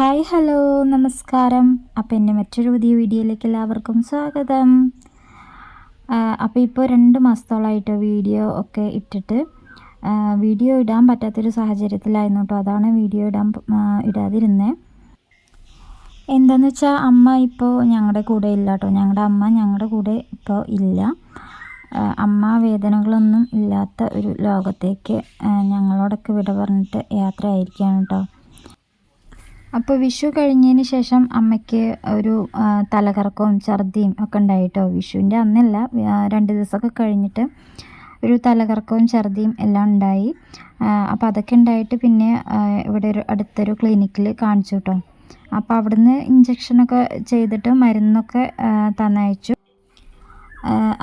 Hi hello നമസ്കാരം. അപ്പോൾ എന്റെ മറ്റൊരു പുതിയ വീഡിയോയിലേക്ക് എല്ലാവർക്കും സ്വാഗതം. അപ്പോൾ ഇപ്പോൾ രണ്ട് മാസത്തോളമായിട്ട് വീഡിയോ ഒക്കെ ഇട്ടിട്ട് വീഡിയോ ഇടാൻ പറ്റാത്തൊരു സാഹചര്യത്തിലായിരുന്നു കേട്ടോ അതാണ് വീഡിയോ ഇടാൻ ഇടാതിരുന്നത് എന്താണെന്ന് വെച്ചാൽ അമ്മ ഇപ്പോൾ ഞങ്ങളുടെ കൂടെ ഇല്ല കേട്ടോ ഞങ്ങളുടെ അമ്മ ഞങ്ങളുടെ കൂടെ ഇപ്പോൾ ഇല്ല. അമ്മ വേദനകളൊന്നും ഇല്ലാത്ത ഒരു ലോകത്തേക്ക് ഞങ്ങളോടൊക്കെ വിട പറഞ്ഞിട്ട് യാത്ര ആയിരിക്കുകയാണ് കേട്ടോ അപ്പോൾ വിഷു കഴിഞ്ഞതിന് ശേഷം അമ്മയ്ക്ക് ഒരു തലകറക്കവും ഛർദിയും ഒക്കെ ഉണ്ടായിട്ടോ വിഷുവിന്റെ അന്നല്ല രണ്ട് ദിവസമൊക്കെ കഴിഞ്ഞിട്ട് ഒരു തലകറക്കവും ഛർദിയും എല്ലാം ഉണ്ടായി. അപ്പോൾ അതൊക്കെ ഉണ്ടായിട്ട് പിന്നെ ഇവിടെ ഒരു അടുത്തൊരു ക്ലിനിക്കിൽ കാണിച്ചു കേട്ടോ അപ്പോൾ അവിടുന്ന് ഇഞ്ചക്ഷനൊക്കെ ചെയ്തിട്ട് മരുന്നൊക്കെ തന്നയച്ചു.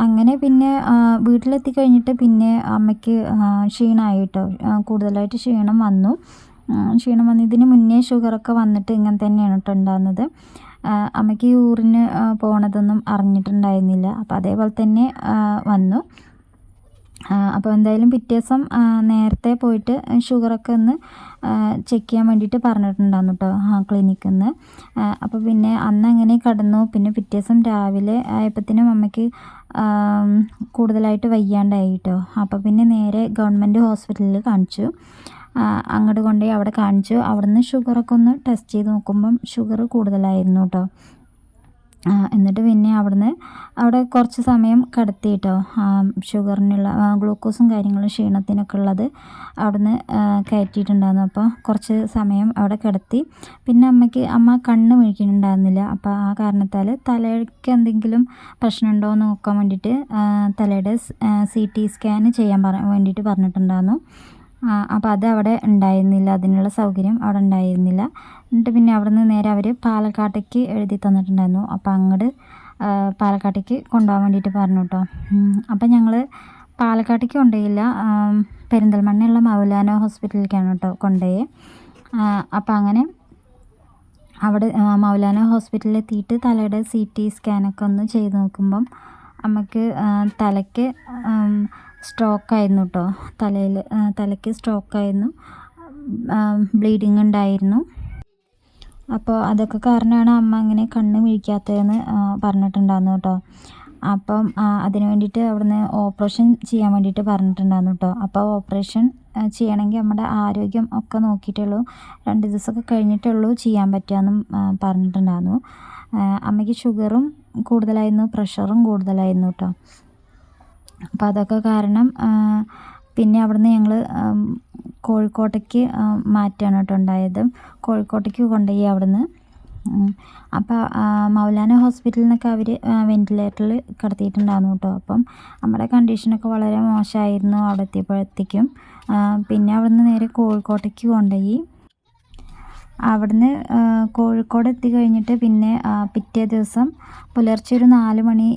അങ്ങനെ പിന്നെ വീട്ടിലെത്തി കഴിഞ്ഞിട്ട് പിന്നെ അമ്മയ്ക്ക് ക്ഷീണമായി കേട്ടോ കൂടുതലായിട്ട് ക്ഷീണം വന്നു. ക്ഷീണം വന്നു. ഇതിന് മുന്നേ ഷുഗറൊക്കെ വന്നിട്ട് ഇങ്ങനെ തന്നെയാണ് കേട്ടോ ഉണ്ടാകുന്നത് അമ്മയ്ക്ക് യൂറിന് പോണതൊന്നും അറിഞ്ഞിട്ടുണ്ടായിരുന്നില്ല. അപ്പോൾ അതേപോലെ തന്നെ വന്നു. അപ്പോൾ എന്തായാലും പിറ്റേ ദിവസം നേരത്തെ പോയിട്ട് ഷുഗറൊക്കെ ഒന്ന് ചെക്ക് ചെയ്യാൻ വേണ്ടിയിട്ട് പറഞ്ഞിട്ടുണ്ടായിരുന്നു കേട്ടോ ആ ക്ലിനിക്കിൽ നിന്ന്. അപ്പോൾ പിന്നെ അന്ന് അങ്ങനെ കടന്നു. പിന്നെ പിറ്റേ ദിവസം രാവിലെ ആയപ്പോഴത്തേനും അമ്മയ്ക്ക് കൂടുതലായിട്ട് വയ്യാണ്ടായി കേട്ടോ അപ്പോൾ പിന്നെ നേരെ ഗവൺമെന്റ് ഹോസ്പിറ്റലിൽ കാണിച്ചു. അങ്ങോട്ട് കൊണ്ടുപോയി അവിടെ കാണിച്ചു. അവിടുന്ന് ഷുഗറൊക്കെ ഒന്ന് ടെസ്റ്റ് ചെയ്ത് നോക്കുമ്പം ഷുഗർ കൂടുതലായിരുന്നു കേട്ടോ എന്നിട്ട് പിന്നെ അവിടുന്ന് അവിടെ കുറച്ച് സമയം കടത്തി കേട്ടോ ഷുഗറിനുള്ള ഗ്ലൂക്കോസും കാര്യങ്ങളും ക്ഷീണത്തിനൊക്കെ ഉള്ളത് അവിടുന്ന് കയറ്റിയിട്ടുണ്ടായിരുന്നു. അപ്പോൾ കുറച്ച് സമയം അവിടെ കിടത്തി. പിന്നെ അമ്മയ്ക്ക് അമ്മ കണ്ണ് മിഴിക്കുന്നുണ്ടായിരുന്നില്ല അപ്പോൾ ആ കാരണത്താൽ തലയ്ക്ക് എന്തെങ്കിലും പ്രശ്നമുണ്ടോ എന്ന് നോക്കാൻ വേണ്ടിയിട്ട് തലയുടെ സി ടി സ്കാൻ ചെയ്യാൻ പറ വേണ്ടിയിട്ട് പറഞ്ഞിട്ടുണ്ടായിരുന്നു. അപ്പോൾ അത് അവിടെ ഉണ്ടായിരുന്നില്ല. അതിനുള്ള സൗകര്യം അവിടെ ഉണ്ടായിരുന്നില്ല. എന്നിട്ട് പിന്നെ അവിടെ നിന്ന് നേരെ അവർ പാലക്കാട്ടേക്ക് എഴുതി തന്നിട്ടുണ്ടായിരുന്നു. അപ്പോൾ അങ്ങോട്ട് പാലക്കാട്ടേക്ക് കൊണ്ടുപോകാൻ വേണ്ടിയിട്ട് പറഞ്ഞു കേട്ടോ അപ്പം ഞങ്ങൾ പാലക്കാട്ടേക്ക് കൊണ്ടുപോയില്ല. പെരിന്തൽമണ്ണയുള്ള മൗലാന ഹോസ്പിറ്റലിലേക്കാണ് കേട്ടോ കൊണ്ടുപോയി. അപ്പം അങ്ങനെ അവിടെ മൗലാന ഹോസ്പിറ്റലിൽ എത്തിയിട്ട് തലയുടെ സി ടി സ്കാനൊക്കെ ഒന്ന് ചെയ്ത് നോക്കുമ്പം നമുക്ക് തലയ്ക്ക് സ്ട്രോക്കായിരുന്നു കേട്ടോ തലയിൽ തലയ്ക്ക് സ്ട്രോക്കായിരുന്നു ബ്ലീഡിങ് ഉണ്ടായിരുന്നു. അപ്പോൾ അതൊക്കെ കാരണമാണ് അമ്മ അങ്ങനെ കണ്ണ് മിഴിക്കാത്തതെന്ന് പറഞ്ഞിട്ടുണ്ടായിരുന്നു കേട്ടോ അപ്പം അതിന് വേണ്ടിയിട്ട് അവിടുന്ന് ഓപ്പറേഷൻ ചെയ്യാൻ വേണ്ടിയിട്ട് പറഞ്ഞിട്ടുണ്ടായിരുന്നു കേട്ടോ അപ്പോൾ ഓപ്പറേഷൻ ചെയ്യണമെങ്കിൽ നമ്മുടെ ആരോഗ്യം ഒക്കെ നോക്കിയിട്ടുള്ളൂ രണ്ട് ദിവസമൊക്കെ കഴിഞ്ഞിട്ടുള്ളൂ ചെയ്യാൻ പറ്റുകയെന്നും പറഞ്ഞിട്ടുണ്ടായിരുന്നു. അമ്മയ്ക്ക് ഷുഗറും കൂടുതലായിരുന്നു പ്രഷറും കൂടുതലായിരുന്നു കേട്ടോ അപ്പോൾ അതൊക്കെ കാരണം പിന്നെ അവിടുന്ന് ഞങ്ങൾ കോഴിക്കോട്ടേക്ക് മാറ്റുകയാണ് കേട്ടോ ഉണ്ടായത്. കോഴിക്കോട്ടേക്ക് കൊണ്ടുപോയി അവിടുന്ന്. അപ്പോൾ മൗലാന ഹോസ്പിറ്റലിൽ നിന്നൊക്കെ അവർ വെന്റിലേറ്ററിൽ കിടത്തിയിട്ടുണ്ടായിരുന്നു കേട്ടോ. അപ്പം നമ്മുടെ കണ്ടീഷനൊക്കെ വളരെ മോശമായിരുന്നു അവിടെ എത്തിയപ്പോഴത്തേക്കും. പിന്നെ അവിടുന്ന് നേരെ കോഴിക്കോട്ടേക്ക് കൊണ്ടുപോയി. അവിടുന്ന് കോഴിക്കോട് എത്തി കഴിഞ്ഞിട്ട് പിന്നെ പിറ്റേ ദിവസം പുലർച്ചെ ഒരു നാല് മണി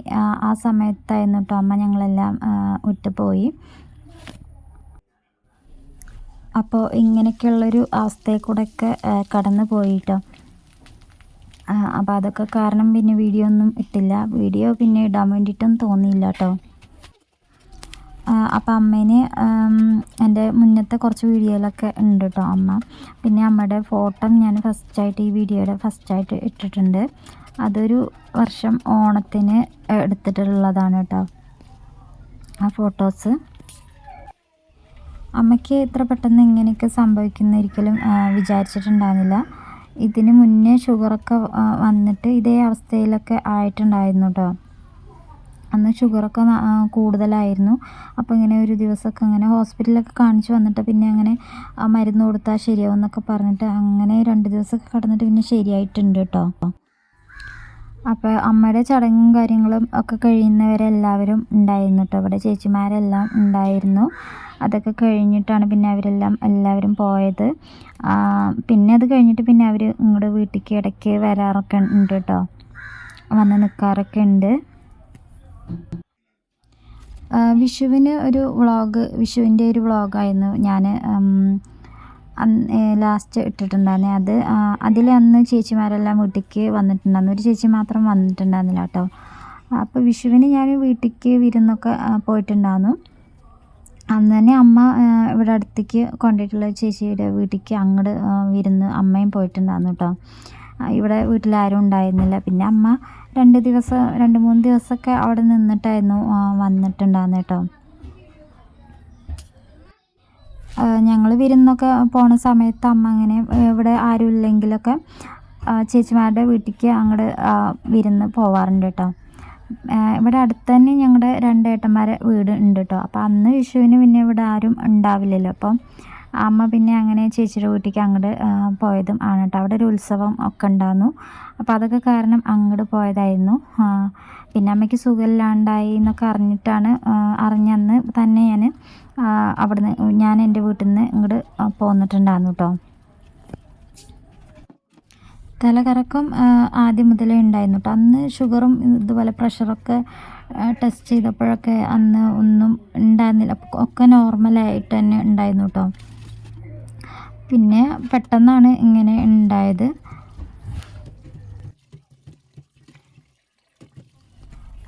ആ സമയത്തായിരുന്നു കേട്ടോ അമ്മ ഞങ്ങളെല്ലാം വിട്ടുപോയി. അപ്പോൾ ഇങ്ങനെയൊക്കെയുള്ളൊരു അവസ്ഥയിൽ കൂടെയൊക്കെ കടന്നു പോയിട്ടോ അപ്പോൾ അതൊക്കെ കാരണം പിന്നെ വീഡിയോ ഒന്നും ഇട്ടില്ല. വീഡിയോ പിന്നെ ഇടാൻ വേണ്ടിയിട്ടൊന്നും തോന്നിയില്ല കേട്ടോ അപ്പം അമ്മേനെ എന്റെ മുന്നത്തെ കുറച്ച് വീഡിയോയിലൊക്കെ ഉണ്ട് കേട്ടോ അമ്മ. പിന്നെ അമ്മയുടെ ഫോട്ടോ ഞാൻ ഫസ്റ്റായിട്ട് ഈ വീഡിയോയുടെ ഫസ്റ്റായിട്ട് ഇട്ടിട്ടുണ്ട്. അതൊരു വർഷം ഓണത്തിന് എടുത്തിട്ടുള്ളതാണ് കേട്ടോ ആ ഫോട്ടോസ്. അമ്മയ്ക്ക് ഇത്ര പെട്ടെന്ന് ഇങ്ങനെയൊക്കെ സംഭവിക്കുന്ന ഒരിക്കലും വിചാരിച്ചിട്ടുണ്ടായിരുന്നില്ല. ഇതിന് മുന്നേ ഷുഗറൊക്കെ വന്നിട്ട് ഇതേ അവസ്ഥയിലൊക്കെ ആയിട്ടുണ്ടായിരുന്നു കേട്ടോ അന്ന് ഷുഗറൊക്കെ കൂടുതലായിരുന്നു. അപ്പോൾ ഇങ്ങനെ ഒരു ദിവസമൊക്കെ അങ്ങനെ ഹോസ്പിറ്റലിലൊക്കെ കാണിച്ച് വന്നിട്ട് പിന്നെ അങ്ങനെ മരുന്ന് കൊടുത്താൽ ശരിയാവും എന്നൊക്കെ പറഞ്ഞിട്ട് അങ്ങനെ രണ്ട് ദിവസമൊക്കെ കടന്നിട്ട് പിന്നെ ശരിയായിട്ടുണ്ട് കേട്ടോ. അപ്പോൾ അമ്മയുടെ ചടങ്ങും കാര്യങ്ങളും ഒക്കെ കഴിയുന്നവരെല്ലാവരും ഉണ്ടായിരുന്നു കേട്ടോ. അവിടെ ചേച്ചിമാരെല്ലാം ഉണ്ടായിരുന്നു. അതൊക്കെ കഴിഞ്ഞിട്ടാണ് പിന്നെ അവരെല്ലാം എല്ലാവരും പോയത്. പിന്നെ അത് കഴിഞ്ഞിട്ട് പിന്നെ അവർ ഇങ്ങോട്ട് വീട്ടിലേക്ക് ഇടയ്ക്ക് വരാറൊക്കെ ഉണ്ട് കേട്ടോ. വന്ന് നിൽക്കാറൊക്കെ ഉണ്ട്. വിഷുവിന് ഒരു വ്ളോഗ് വിഷുവിന്റെ ഒരു വ്ളോഗായിരുന്നു ഞാൻ ലാസ്റ്റ് ഇട്ടിട്ടുണ്ടായിരുന്നെ. അത് അതിൽ അന്ന് ചേച്ചിമാരെല്ലാം വീട്ടിലേക്ക് വന്നിട്ടുണ്ടായിരുന്നു. ഒരു ചേച്ചി മാത്രം വന്നിട്ടുണ്ടായിരുന്നില്ല കേട്ടോ. അപ്പോൾ വിഷുവിന് ഞാൻ വീട്ടിലേക്ക് വിരുന്നൊക്കെ പോയിട്ടുണ്ടായിരുന്നു. അന്ന് തന്നെ അമ്മ ഇവിടെ അടുത്തേക്ക് കൊണ്ടിട്ടുള്ള ചേച്ചിയുടെ വീട്ടിലേക്ക് അങ്ങോട്ട് വിരുന്ന് അമ്മയും പോയിട്ടുണ്ടായിരുന്നു കേട്ടോ. ഇവിടെ വീട്ടിലാരും ഉണ്ടായിരുന്നില്ല. പിന്നെ അമ്മ രണ്ട് ദിവസം രണ്ട് മൂന്ന് ദിവസമൊക്കെ അവിടെ നിന്നിട്ടായിരുന്നു വന്നിട്ടുണ്ടായിരുന്നു കേട്ടോ. ഞങ്ങൾ വിരുന്നൊക്കെ പോണ സമയത്ത് അമ്മ അങ്ങനെ ഇവിടെ ആരും ഇല്ലെങ്കിലൊക്കെ ചേച്ചിമാരുടെ വീട്ടിലേക്ക് അങ്ങോട്ട് വിരുന്ന് പോവാറുണ്ട് കേട്ടോ. ഇവിടെ അടുത്ത് തന്നെ ഞങ്ങളുടെ രണ്ട് ഏട്ടന്മാരെ വീട് ഉണ്ട് കേട്ടോ. അപ്പോൾ അന്ന് വിഷുവിന് പിന്നെ ഇവിടെ ആരും ഉണ്ടാവില്ലല്ലോ. അപ്പം അമ്മ പിന്നെ അങ്ങനെ ചേച്ചിയുടെ വീട്ടിലേക്ക് അങ്ങോട്ട് പോയതും ആണ് കേട്ടോ അവിടെ ഒരു ഉത്സവം ഒക്കെ ഉണ്ടായിരുന്നു അപ്പോൾ അതൊക്കെ കാരണം അങ്ങോട്ട് പോയതായിരുന്നു. പിന്നെ അമ്മയ്ക്ക് സുഖമില്ലാണ്ടായി എന്നൊക്കെ അറിഞ്ഞിട്ടാണ് അറിഞ്ഞന്ന് തന്നെ ഞാൻ അവിടുന്ന് ഞാൻ എന്റെ വീട്ടിൽ നിന്ന് ഇങ്ങോട്ട് പോന്നിട്ടുണ്ടായിരുന്നു കേട്ടോ തലകറക്കം ആദ്യം മുതലേ ഉണ്ടായിരുന്നു കേട്ടോ അന്ന് ഷുഗറും ഇതുപോലെ പ്രഷറൊക്കെ ടെസ്റ്റ് ചെയ്തപ്പോഴൊക്കെ അന്ന് ഒന്നും ഉണ്ടായിരുന്നില്ല. ഒക്കെ നോർമലായിട്ട് തന്നെ ഉണ്ടായിരുന്നു കേട്ടോ പിന്നെ പെട്ടെന്നാണ് ഇങ്ങനെ ഉണ്ടായത്.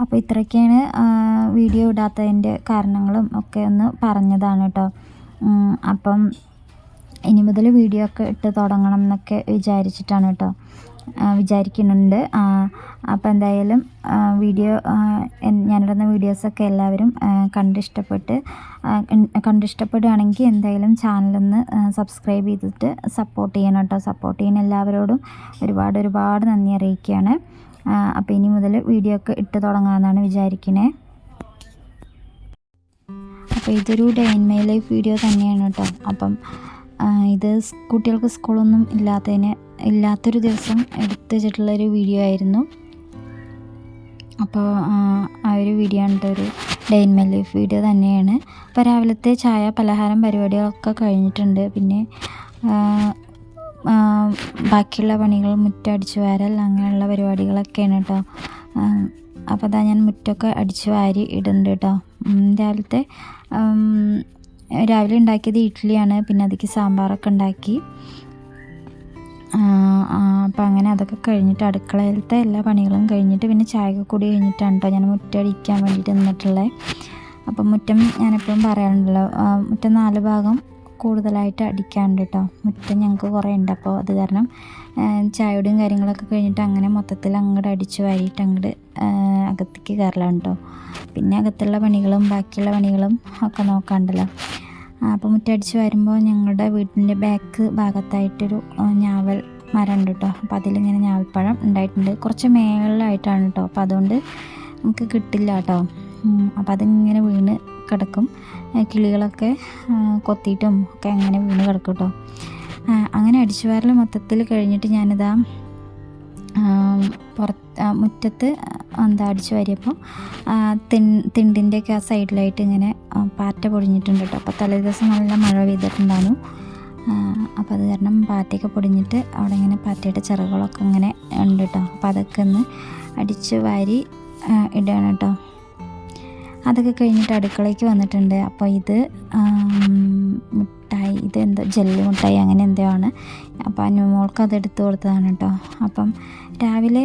അപ്പോൾ ഇത്രയൊക്കെയാണ് വീഡിയോ ഇടാത്തതിന്റെ കാരണങ്ങളും ഒക്കെ ഒന്ന് പറഞ്ഞതാണ് കേട്ടോ അപ്പം ഇനി മുതൽ വീഡിയോ ഒക്കെ ഇട്ട് തുടങ്ങണം എന്നൊക്കെ വിചാരിച്ചിട്ടാണ് കേട്ടോ വിചാരിക്കുന്നുണ്ട്. അപ്പോൾ എന്തായാലും വീഡിയോ ഞാനിടുന്ന വീഡിയോസൊക്കെ എല്ലാവരും കണ്ടിഷ്ടപ്പെട്ട് കണ്ടിഷ്ടപ്പെടുകയാണെങ്കിൽ എന്തായാലും ചാനലൊന്ന് സബ്സ്ക്രൈബ് ചെയ്തിട്ട് സപ്പോർട്ട് ചെയ്യണം കേട്ടോ. സപ്പോർട്ട് ചെയ്യുന്ന എല്ലാവരോടും ഒരുപാട് ഒരുപാട് നന്ദി അറിയിക്കുകയാണ്. അപ്പോൾ ഇനി മുതൽ വീഡിയോ ഒക്കെ ഇട്ട് തുടങ്ങാമെന്നാണ് വിചാരിക്കുന്നത് അപ്പോൾ ഇതൊരു day in my life video തന്നെയാണ് കേട്ടോ. അപ്പം ഇത് കുട്ടികൾക്ക് സ്കൂളൊന്നും ഇല്ലാത്തതിന് ഇല്ലാത്തൊരു ദിവസം എടുത്തു വെച്ചിട്ടുള്ളൊരു വീഡിയോ ആയിരുന്നു. അപ്പോൾ ആ ഒരു വീഡിയോ ആണ് ഒരു ഡേ ഇൻ ലൈഫ് വീഡിയോ തന്നെയാണ്. അപ്പോൾ രാവിലത്തെ ചായ പലഹാരം പരിപാടികളൊക്കെ കഴിഞ്ഞിട്ടുണ്ട്. പിന്നെ ബാക്കിയുള്ള പണികൾ മുറ്റടിച്ചു വാരൽ അങ്ങനെയുള്ള പരിപാടികളൊക്കെയാണ് കേട്ടോ. അപ്പോൾ അതാ ഞാൻ മുറ്റൊക്കെ അടിച്ചു വാരി ഇടുന്നുണ്ട് കേട്ടോ. രാവിലത്തെ രാവിലെ ഉണ്ടാക്കിയത് ഇഡ്ഡലിയാണ് പിന്നെ അതിക്ക് സാമ്പാറൊക്കെ ഉണ്ടാക്കി. അപ്പം അങ്ങനെ അതൊക്കെ കഴിഞ്ഞിട്ട് അടുക്കളയിലത്തെ എല്ലാ പണികളും കഴിഞ്ഞിട്ട് പിന്നെ ചായയൊക്കെ കൂടി കഴിഞ്ഞിട്ടാണ് കേട്ടോ ഞാൻ മുറ്റടിക്കാൻ വേണ്ടിയിട്ട് നിന്നിട്ടുള്ളത് അപ്പം മുറ്റം ഞാനെപ്പോഴും പറയാറുണ്ടല്ലോ മുറ്റം നാല് ഭാഗം കൂടുതലായിട്ട് അടിക്കാണ്ട് കേട്ടോ മുറ്റം ഞങ്ങൾക്ക് കുറേ ഉണ്ട് അപ്പോൾ അത് കാരണം ചായയുടെയും കാര്യങ്ങളൊക്കെ കഴിഞ്ഞിട്ട് അങ്ങനെ മൊത്തത്തിൽ അങ്ങോട്ട് അടിച്ച് വാരിയിട്ട് അങ്ങോട്ട് അകത്തേക്ക് കയറലാണ് കേട്ടോ പിന്നെ അകത്തുള്ള പണികളും ബാക്കിയുള്ള പണികളും ഒക്കെ നോക്കാണ്ടല്ലോ. അപ്പോൾ മുറ്റടിച്ച് വരുമ്പോൾ ഞങ്ങളുടെ വീട്ടിന്റെ ബാക്ക് ഭാഗത്തായിട്ടൊരു ഞാവൽ മരം ഉണ്ട് കേട്ടോ അപ്പോൾ അതിലിങ്ങനെ ഞാവൽപ്പഴം ഉണ്ടായിട്ടുണ്ട്. കുറച്ച് മേളിലായിട്ടാണ് കേട്ടോ അപ്പോൾ അതുകൊണ്ട് നമുക്ക് കിട്ടില്ല കേട്ടോ അപ്പോൾ അതിങ്ങനെ വീണ് കിടക്കും. കിളികളൊക്കെ കൊത്തിയിട്ടും ഒക്കെ അങ്ങനെ വീണ് കിടക്കും കേട്ടോ അങ്ങനെ അടിച്ചു വാരൽ മൊത്തത്തിൽ കഴിഞ്ഞിട്ട് ഞാനിതാ പുറത്ത് മുറ്റത്ത് എന്താ അടിച്ചു വാരിയപ്പോൾ തിൻ തിണ്ടിന്റെയൊക്കെ ആ സൈഡിലായിട്ട് ഇങ്ങനെ പാറ്റ പൊടിഞ്ഞിട്ടുണ്ട് കേട്ടോ. അപ്പോൾ തലേ ദിവസം നല്ല മഴ പെയ്തിട്ടുണ്ടായിരുന്നു. അപ്പോൾ അത് കാരണം പാറ്റയൊക്കെ പൊടിഞ്ഞിട്ട് അവിടെ ഇങ്ങനെ പാറ്റയുടെ ചിറകുകളൊക്കെ ഇങ്ങനെ ഉണ്ട് കേട്ടോ. അപ്പോൾ അതൊക്കെ ഒന്ന് അടിച്ച് വാരി ഇടുകയാണ് കേട്ടോ. അതൊക്കെ കഴിഞ്ഞിട്ട് അടുക്കളയ്ക്ക് വന്നിട്ടുണ്ട്. അപ്പോൾ ഇത് മിഠായി ഇതെന്തോ ജെല്ലി മിഠായി അങ്ങനെ എന്തോ ആണ്. അപ്പോൾ അനുമോൾക്ക് അത് എടുത്തു കൊടുത്തതാണ് കേട്ടോ അപ്പം രാവിലെ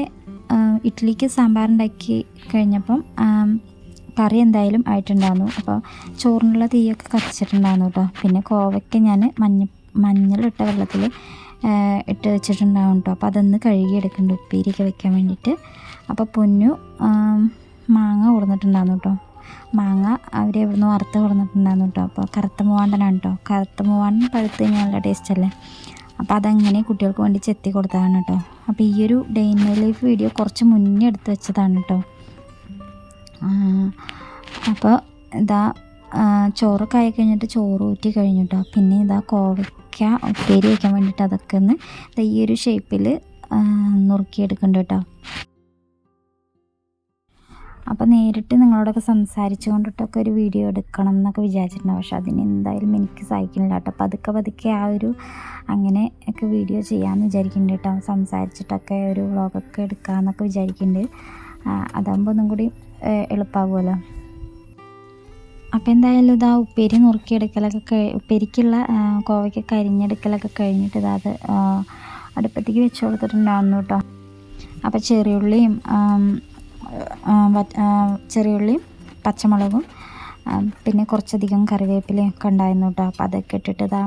ഇഡ്ഡലിക്ക് സാമ്പാർ ഉണ്ടാക്കി കഴിഞ്ഞപ്പം കറി എന്തായാലും ആയിട്ടുണ്ടായിരുന്നു അപ്പോൾ ചോറിനുള്ള തീയൊക്കെ കത്തിച്ചിട്ടുണ്ടായിരുന്നു കേട്ടോ പിന്നെ കോവയ്ക്ക് ഞാൻ മഞ്ഞ മഞ്ഞളിട്ട വെള്ളത്തിൽ ഇട്ട് വെച്ചിട്ടുണ്ടാവും കേട്ടോ അപ്പോൾ അതൊന്ന് കഴുകിയെടുക്കുന്നുണ്ട് ഉപ്പേരിയൊക്കെ വെക്കാൻ വേണ്ടിയിട്ട്. അപ്പോൾ പൊന്നു മാങ്ങ കൊടുത്തിട്ടുണ്ടായിരുന്നു കേട്ടോ മാങ്ങ അവർ എവിടുന്ന് വറുത്ത് കൊടുത്തിട്ടുണ്ടായിരുന്നു കേട്ടോ. അപ്പോൾ കറുത്ത മൂവാണ്ടനാണ് കേട്ടോ. കറുത്ത മൂവാണ്ടൻ പഴുത്ത് കഴിഞ്ഞാൽ നല്ല ടേസ്റ്റ് അല്ലേ? അപ്പോൾ അതങ്ങനെ കുട്ടികൾക്ക് വേണ്ടി ചെത്തി കൊടുത്തതാണ് കേട്ടോ. അപ്പോൾ ഈ ഒരു day in my life video കുറച്ച് മുന്നേ എടുത്ത് വെച്ചതാണ് കേട്ടോ. അപ്പോൾ ഇതാ ചോറൊക്കെ ആയി കഴിഞ്ഞിട്ട് ചോറ് ഊറ്റി കഴിഞ്ഞു കേട്ടോ. പിന്നെ ഇതാ കോവയ്ക്ക ഉപ്പേരി വയ്ക്കാൻ വേണ്ടിയിട്ട് അതൊക്കെ ഒന്ന് ഈ ഒരു ഷേപ്പിൽ നുറുക്കിയെടുക്കുന്നുണ്ട് കേട്ടോ. അപ്പോൾ നേരിട്ട് നിങ്ങളോടൊക്കെ സംസാരിച്ചു കൊണ്ടിട്ടൊക്കെ ഒരു വീഡിയോ എടുക്കണം എന്നൊക്കെ വിചാരിച്ചിട്ടുണ്ടാവും പക്ഷെ അതിന് എന്തായാലും എനിക്ക് സഹിക്കുന്നില്ല കേട്ടോ. പതുക്കെ പതുക്കെ ആ ഒരു അങ്ങനെ ഒക്കെ വീഡിയോ ചെയ്യാമെന്ന് വിചാരിക്കുന്നുണ്ട് കേട്ടോ. സംസാരിച്ചിട്ടൊക്കെ ഒരു വ്ളോഗൊക്കെ എടുക്കാമെന്നൊക്കെ വിചാരിക്കുന്നുണ്ട്. അതാകുമ്പോൾ ഒന്നും കൂടി എളുപ്പമാകുമല്ലോ അപ്പോൾ എന്തായാലും ഇതാ ഉപ്പേരി നുറുക്കിയെടുക്കലൊക്കെ കഴി ഉപ്പേരിക്കുള്ള കോവയ്ക്ക് കരിഞ്ഞെടുക്കലൊക്കെ കഴിഞ്ഞിട്ട് ഇതാ അത് അടുപ്പത്തേക്ക് വെച്ച് കൊടുത്തിട്ടുണ്ടാകുന്നു കേട്ടോ. അപ്പോൾ ചെറിയുള്ളിയും ചെറിയുള്ളിയും പച്ചമുളകും പിന്നെ കുറച്ചധികം കറിവേപ്പിലയൊക്കെ ഉണ്ടായിരുന്നു കേട്ടോ അപ്പോൾ അതൊക്കെ ഇട്ടിട്ട് ഇതാ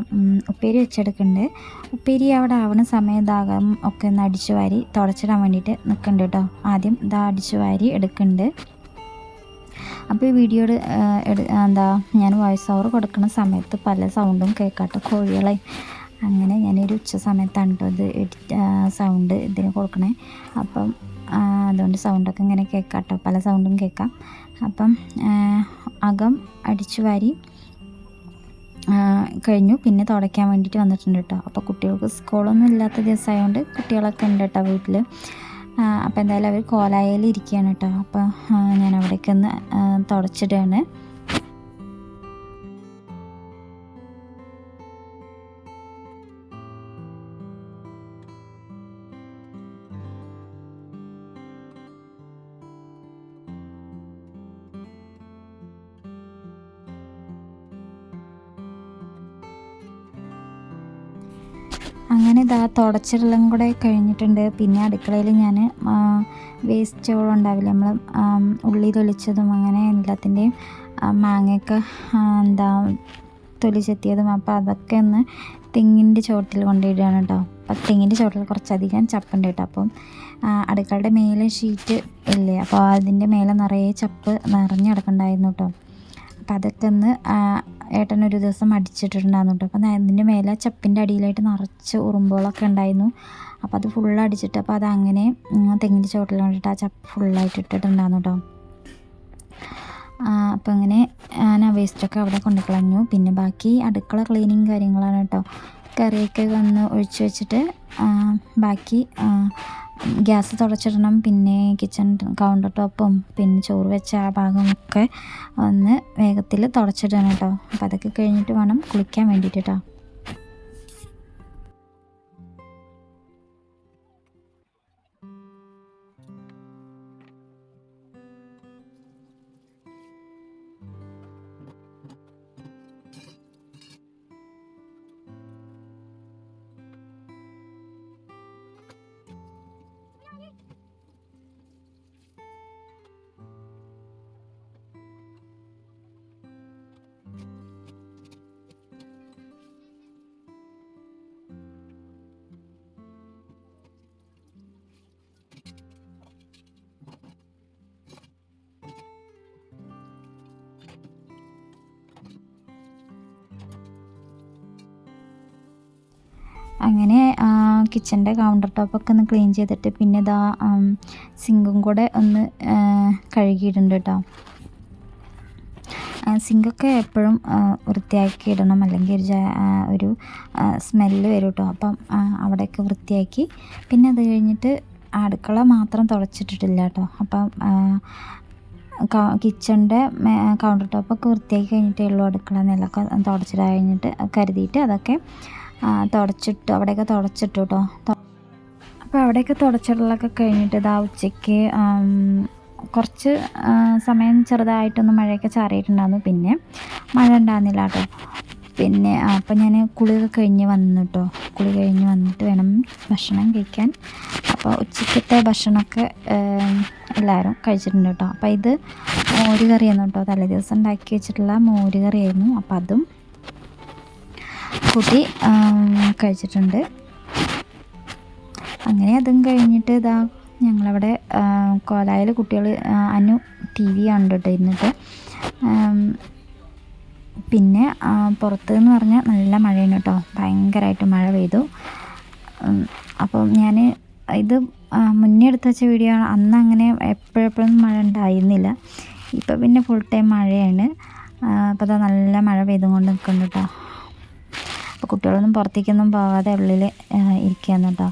ഉപ്പേരി വെച്ചെടുക്കുന്നുണ്ട് ഉപ്പേരി അവിടെ ആവണ സമയം ഒക്കെ ഒന്ന് അടിച്ചു വാരി തുടച്ചിടാൻ വേണ്ടിയിട്ട് നിൽക്കുന്നുണ്ട് കേട്ടോ ആദ്യം ഇതാ അടിച്ചു വാരി എടുക്കുന്നുണ്ട് അപ്പോൾ ഈ വീഡിയോയുടെ എന്താ ഞാൻ വോയിസ് ഓവർ കൊടുക്കുന്ന സമയത്ത് പല സൗണ്ടും കേൾക്കാട്ടോ കോഴികളെ. അങ്ങനെ ഞാനൊരു ഉച്ച സമയത്താണ് കേട്ടോ ഇത് എഡിറ്റ് സൗണ്ട് ഇതിന് കൊടുക്കണേ. അപ്പം അതുകൊണ്ട് സൗണ്ടൊക്കെ ഇങ്ങനെ കേൾക്കാം കേട്ടോ പല സൗണ്ടും കേൾക്കാം. അപ്പം അകം അടിച്ചു വാരി കഴിഞ്ഞു. പിന്നെ തുടയ്ക്കാൻ വേണ്ടിയിട്ട് വന്നിട്ടുണ്ട് കേട്ടോ. അപ്പോൾ കുട്ടികൾക്ക് സ്കൂളൊന്നും ഇല്ലാത്ത ദിവസമായതുകൊണ്ട് കുട്ടികളൊക്കെ ഉണ്ട് കേട്ടോ വീട്ടിൽ അപ്പോൾ എന്തായാലും അവർ കോലായിൽ ഇരിക്കുകയാണ് കേട്ടോ. അപ്പോൾ ഞാൻ അവിടേക്ക് ഒന്ന് തുടച്ചിടുകയാണ്. ഇതാ തുടച്ചിടലും കൂടെ കഴിഞ്ഞിട്ടുണ്ട്. പിന്നെ അടുക്കളയിൽ ഞാൻ വേസ്റ്റുകളും ഉണ്ടാവില്ല. നമ്മൾ ഉള്ളി തൊലിച്ചതും അങ്ങനെ എല്ലാത്തിന്റെയും മാങ്ങയൊക്കെ എന്താ തൊലിച്ചെത്തിയതും. അപ്പോൾ അതൊക്കെ ഒന്ന് തെങ്ങിന്റെ ചോട്ടിൽ കൊണ്ടിടുകയാണ് കേട്ടോ. അപ്പോൾ തെങ്ങിന്റെ ചോട്ടിൽ കുറച്ചധികം ചപ്പുണ്ട് കേട്ടോ. അപ്പം അടുക്കളയുടെ മേലെ ഷീറ്റ് ഇല്ലേ? അപ്പോൾ അതിന്റെ മേലെ നിറയെ ചപ്പ് നിറഞ്ഞു കിടക്കണ്ടായിരുന്നു കേട്ടോ. അപ്പം അതൊക്കെ ഒരു ദിവസം അടിച്ചിട്ടുണ്ടായിരുന്നു അപ്പോൾ അതിന്റെ മേലെ ചപ്പിന്റെ അടിയിലായിട്ട് നിറച്ച് ഉറുമ്പുകളൊക്കെ ഉണ്ടായിരുന്നു. അപ്പോൾ അത് ഫുൾ അടിച്ചിട്ട് അപ്പോൾ അത് അങ്ങനെ തെങ്ങിന്റെ ചോട്ടിൽ കണ്ടിട്ട് ആ ചപ്പ് ഫുള്ളായിട്ട് ഇട്ടിട്ടുണ്ടായിരുന്നു കേട്ടോ. അപ്പം അങ്ങനെ ഞാൻ വേസ്റ്റൊക്കെ അവിടെ കൊണ്ടു കളഞ്ഞു. പിന്നെ ബാക്കി അടുക്കള ക്ലീനിങ് കാര്യങ്ങളാണ് കേട്ടോ. കറിയൊക്കെ വന്ന് ഒഴിച്ച് വെച്ചിട്ട് ബാക്കി ഗ്യാസ് തുടച്ചിടണം പിന്നെ കിച്ചൺ കൗണ്ടർ ടോപ്പും പിന്നെ ചോറ് വെച്ച ആ ഭാഗമൊക്കെ ഒന്ന് വേഗത്തിൽ തുടച്ചിടണം കേട്ടോ. അപ്പോൾ അതൊക്കെ കഴിഞ്ഞിട്ട് വേണം കുളിക്കാൻ വേണ്ടിയിട്ട് കേട്ടോ. അങ്ങനെ കിച്ചന്റെ കൗണ്ടർ ടോപ്പൊക്കെ ഒന്ന് ക്ലീൻ ചെയ്തിട്ട് പിന്നെ ഇതാ സിങ്കും കൂടെ ഒന്ന് കഴുകിയിട്ടുണ്ട് കേട്ടോ സിങ്കൊക്കെ എപ്പോഴും വൃത്തിയാക്കി ഇടണം. അല്ലെങ്കിൽ ഒരു ഒരു സ്മെല്ല് വരും കേട്ടോ അപ്പം അവിടെയൊക്കെ വൃത്തിയാക്കി. പിന്നെ അത് കഴിഞ്ഞിട്ട് അടുക്കള മാത്രം തുളച്ചിട്ടിട്ടില്ല കേട്ടോ അപ്പം കിച്ചണിന്റെ കൗണ്ടർ ടോപ്പൊക്കെ വൃത്തിയാക്കി കഴിഞ്ഞിട്ടേ ഉള്ളൂ അടുക്കള നിലൊക്കെ തുടച്ചിട്ട് കഴിഞ്ഞിട്ട് കരുതിയിട്ട് അതൊക്കെ തുടച്ചിട്ടു. അവിടെയൊക്കെ തുടച്ചിട്ടു കേട്ടോ അപ്പോൾ അവിടെയൊക്കെ തുടച്ചിടലൊക്കെ കഴിഞ്ഞിട്ട് ഇതാ ഉച്ചയ്ക്ക് കുറച്ച് സമയം ചെറുതായിട്ടൊന്ന് മഴയൊക്കെ ചാറിയിട്ടുണ്ടായിരുന്നു. പിന്നെ മഴ ഉണ്ടാകുന്നില്ല കേട്ടോ പിന്നെ അപ്പം ഞാൻ കുളിയൊക്കെ കഴിഞ്ഞ് വന്നു കേട്ടോ കുളി കഴിഞ്ഞ് വന്നിട്ട് വേണം ഭക്ഷണം കഴിക്കാൻ. അപ്പോൾ ഉച്ചക്കത്തെ ഭക്ഷണമൊക്കെ എല്ലാവരും കഴിച്ചിട്ടുണ്ട് കേട്ടോ അപ്പോൾ ഇത് മോര് കറിയായിരുന്നു കേട്ടോ തലേ ദിവസം ഉണ്ടാക്കി വെച്ചിട്ടുള്ള മോര് കറിയായിരുന്നു അപ്പോൾ അതും കൂട്ടി കഴിച്ചിട്ടുണ്ട്. അങ്ങനെ അതും കഴിഞ്ഞിട്ട് ഇതാ ഞങ്ങളവിടെ കോലായിൽ കുട്ടികൾ അനു ടി വി കണ്ടിട്ട് ഇരുന്നിട്ട് പിന്നെ പുറത്ത് എന്ന് പറഞ്ഞാൽ നല്ല മഴയാണ് കേട്ടോ. ഭയങ്കരമായിട്ട് മഴ പെയ്തു. അപ്പം ഞാൻ ഇത് മുന്നേ എടുത്ത് വെച്ച വീഡിയോ ആണ്. അന്ന് അങ്ങനെ എപ്പോഴെപ്പോഴും മഴ ഉണ്ടായിരുന്നില്ല. ഇപ്പം പിന്നെ ഫുൾ ടൈം മഴയാണ്. അപ്പോൾ അതാ നല്ല മഴ പെയ്തുകൊണ്ട് നിൽക്കുന്നുണ്ട് കേട്ടോ. അപ്പോൾ കുട്ടികളൊന്നും പുറത്തേക്കൊന്നും പോകാതെ ഉള്ളിൽ ഇരിക്കുകയാണ് കേട്ടോ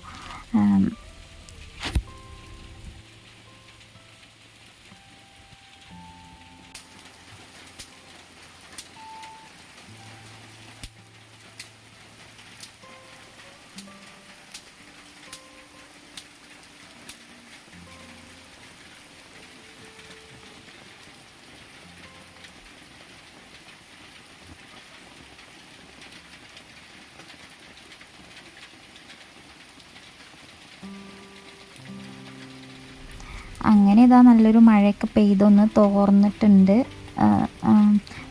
അങ്ങനെ ഇതാ നല്ലൊരു മഴയൊക്കെ പെയ്തൊന്ന് തോർന്നിട്ടുണ്ട്.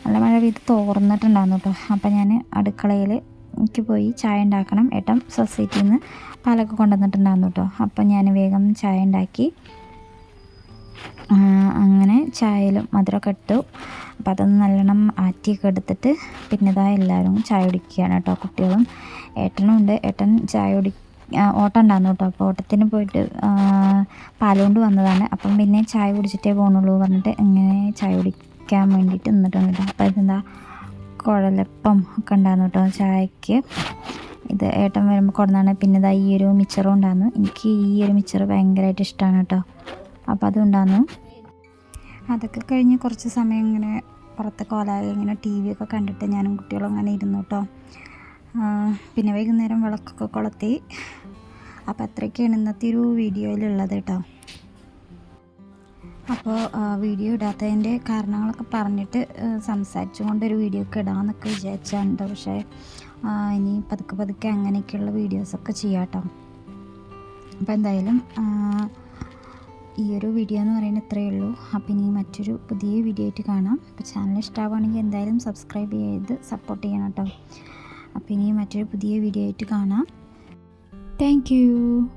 നല്ല മഴ പെയ്ത് തോർന്നിട്ടുണ്ടായിരുന്നു കേട്ടോ. അപ്പം ഞാൻ അടുക്കളയിൽ എനിക്ക് പോയി ചായ ഉണ്ടാക്കണം. ഏട്ടൻ സൊസൈറ്റിയിൽ നിന്ന് പാലൊക്കെ കൊണ്ടുവന്നിട്ടുണ്ടായിരുന്നു കേട്ടോ. അപ്പം ഞാൻ വേഗം ചായ ഉണ്ടാക്കി. അങ്ങനെ ചായയിലും മധുരമൊക്കെ ഇട്ടു. അപ്പോൾ അതൊന്ന് നല്ലോണം ആറ്റിയൊക്കെ എടുത്തിട്ട് പിന്നെ ഇതാ എല്ലാവരും ചായ കുടിക്കുകയാണ് കേട്ടോ കുട്ടികളും. ഏട്ടനും ഉണ്ട്. ഏട്ടൻ ചായ കുടി ഓട്ടം ഉണ്ടായിരുന്നു കേട്ടോ. അപ്പോൾ ഓട്ടത്തിന് പോയിട്ട് പാലുകൊണ്ട് വന്നതാണ്. അപ്പം പിന്നെ ചായ കുടിച്ചിട്ടേ പോകണുള്ളൂ പറഞ്ഞിട്ട് ഇങ്ങനെ ചായ കുടിക്കാൻ വേണ്ടിയിട്ട് നിന്നിട്ടുണ്ട്. കേട്ടോ അപ്പോൾ ഇതെന്താ കുഴലപ്പം ഒക്കെ ഉണ്ടായിരുന്നു കേട്ടോ ചായക്ക്. ഇത് ഏട്ടൻ വരുമ്പോൾ കൊടുന്നാണ്. പിന്നെ ഇതാ ഈ ഒരു മിച്ചറും ഉണ്ടായിരുന്നു. എനിക്ക് ഈ ഒരു മിച്ചർ ഭയങ്കരമായിട്ട് ഇഷ്ടമാണ് കേട്ടോ. അപ്പോൾ അതുണ്ടായിരുന്നു അതൊക്കെ കഴിഞ്ഞ് കുറച്ച് സമയം ഇങ്ങനെ പുറത്ത് കോലായി ഇങ്ങനെ ടി വി ഒക്കെ കണ്ടിട്ട് ഞാനും കുട്ടികളും അങ്ങനെ ഇരുന്നു കേട്ടോ. പിന്നെ വൈകുന്നേരം വിളക്കൊക്കെ കൊളുത്തി. അപ്പോൾ അത്രയ്ക്കാണ് ഇന്നത്തെ ഒരു വീഡിയോയിലുള്ളത് കേട്ടോ. അപ്പോൾ വീഡിയോ ഇടാത്തതിന്റെ കാരണങ്ങളൊക്കെ പറഞ്ഞിട്ട് സംസാരിച്ചു ഒരു വീഡിയോ ഒക്കെ ഇടാമെന്നൊക്കെ വിചാരിച്ചാണ്ട്. പക്ഷേ ഇനി പതുക്കെ പതുക്കെ അങ്ങനെയൊക്കെയുള്ള വീഡിയോസൊക്കെ ചെയ്യാം കേട്ടോ. അപ്പോൾ എന്തായാലും ഈ ഒരു വീഡിയോ എന്ന് പറയുന്നത് ഇത്രയേ ഉള്ളൂ. അപ്പോൾ ഇനി മറ്റൊരു പുതിയ വീഡിയോ ആയിട്ട് കാണാം. അപ്പോൾ ചാനൽ ഇഷ്ടമാവുകയാണെങ്കിൽ എന്തായാലും സബ്സ്ക്രൈബ് ചെയ്ത് സപ്പോർട്ട് ചെയ്യണം കേട്ടോ. അപ്പോൾ ഇനി മറ്റൊരു പുതിയ വീഡിയോ ആയിട്ട് കാണാം. Thank you.